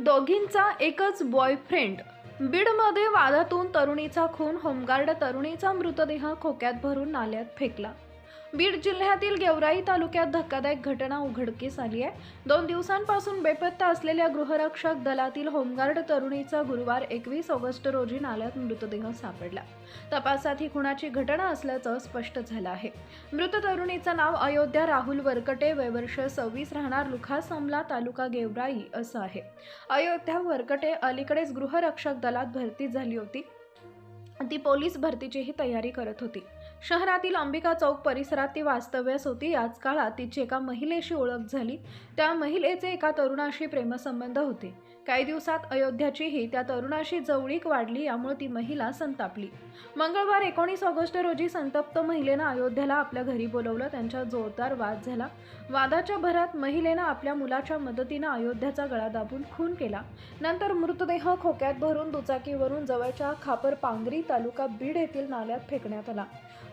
दोघींचा एकच बॉयफ्रेंड बीडमध्ये वादातून तरुणीचा खून होमगार्ड तरुणीचा मृतदेह खोक्यात भरून नाल्यात फेकला. बीड जिल्ह्यातील गेवराई तालुक्यात धक्कादायक घटना उघडकीस आली आहे. दोन दिवसांपासून बेपत्ता असलेल्या गृहरक्षक दलातील होमगार्ड तरुणीचा गुरुवार एकवीस ऑगस्ट रोजी नाल्यात मृतदेह सापडला. तपासात ही खुणाची घटना असल्याचं स्पष्ट झालं आहे. मृत तरुणीचं नाव अयोध्या राहुल वरकटे वयवर्ष सव्वीस राहणार लुखासमला तालुका गेवराई असं आहे. अयोध्या वरकटे अलीकडेच गृहरक्षक दलात भरती झाली होती. ती पोलीस भरतीचीही तयारी करत होती. शहरातील अंबिका चौक परिसरात ती वास्तव्यास होती. याच काळात तिची एका महिलेशी ओळख झाली. त्या महिलेचे एका तरुणाशी प्रेमसंबंध होते. काही दिवसात अयोध्याचीही त्या तरुणाशी जवळीक वाढली यामुळे ती महिला संतापली. मंगळवार एकोणीस ऑगस्ट रोजी संतप्त महिलेनं अयोध्याला आपल्या घरी बोलवलं. त्यांचा जोरदार वाद झाला. वादाच्या भरात महिलेनं आपल्या मुलाच्या मदतीनं अयोध्याचा गळा दाबून खून केला. नंतर मृतदेह खोक्यात भरून दुचाकीवरून जवळच्या खापर पांगरी तालुका बीड येथील नाल्यात फेकण्यात आला.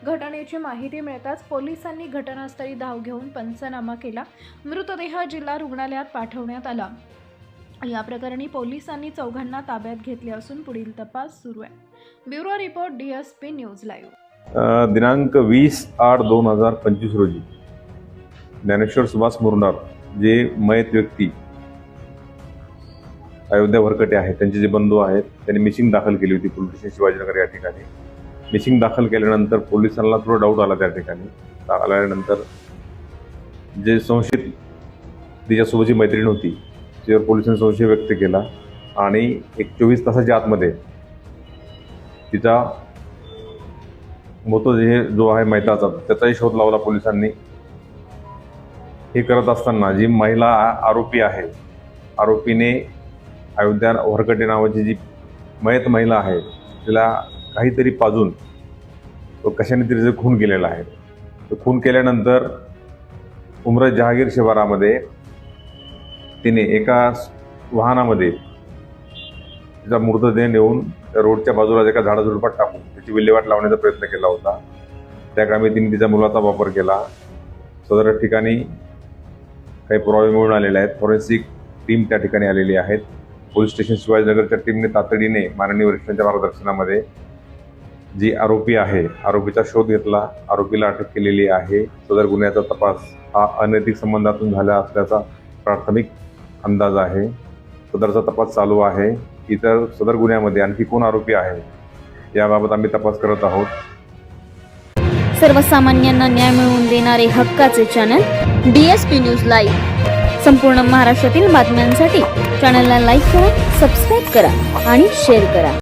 घटनेची माहिती मिळताच पोलिसांनी घटनास्थळी धाव घेऊन पंचनामा केला. मृतदेह जिल्हा रुग्णालयात पाठवण्यात आला. या प्रकरणी पोलिसांनी चौघांना ताब्यात घेतले असून पुढील तपास सुरू आहे. Bureau report DSP news live. दिनांक वीस आठ दोन हजार पंचवीस रोजी ज्ञानेश्वर सुभाष मुरणार जे मयत व्यक्ती अयोध्या भरकटे आहेत त्यांचे जे बंधू आहेत त्यांनी मिशिंग दाखल केली होती पोलीस स्टेशन शिवाजीनगर या ठिकाणी. मिसिंग दाखल केल्यानंतर पोलिसांना थोडा डाऊट आला त्या ठिकाणी. आल्यानंतर जे संशयित तिच्यासोबतची मैत्रीण होती तिच्यावर पोलिसांनी संशय व्यक्त केला आणि एक चोवीस तासाच्या आतमध्ये तिचा मृतदेह जो आहे मैताचा त्याचाही शोध लावला पोलिसांनी. हे करत असताना जी महिला आरोपी आहे आरोपीने अयोध्या वरकटे नावाची जी मयत महिला आहे तिला काहीतरी पाजून तो कशाने तरी जे खून केलेला आहे तो खून केल्यानंतर उमरत जहागीर शिवारामध्ये तिने एका वाहनामध्ये तिचा मृतदेह नेऊन त्या रोडच्या बाजूला एका झाडाझुडपात टाकून त्याची विल्हेवाट लावण्याचा प्रयत्न केला होता. त्या कामी तिने तिच्या मुलाचा वापर केला. सदर ठिकाणी काही पुरावे मिळून आलेले आहेत. फॉरेन्सिक टीम त्या ठिकाणी आलेली आहेत. पोलीस स्टेशन शिवाजीनगरच्या टीमने तातडीने माननीय वरिष्ठांच्या मार्गदर्शनामध्ये जी आरोपी आहे आरोपीचा शोध घेतला आरोपीला अटक केलेली आहे. सदर गुन्ह्याचा तपास हा अनैतिक संबंधातून झाला असल्याचा प्राथमिक अंदाज आहे. सदरचा तपास चालू आहे. इतर सदर गुन्ह्यामध्ये आणखी कोण आरोपी आहे याबाबत आम्ही तपास करत आहोत. सर्वसामान्यांना न्याय मिळवून देणारे हक्काचे channel D S P news live संपूर्ण महाराष्ट्रातील बातम्यांसाठी चॅनलला लाईक करा सबस्क्राईब करा आणि शेअर करा.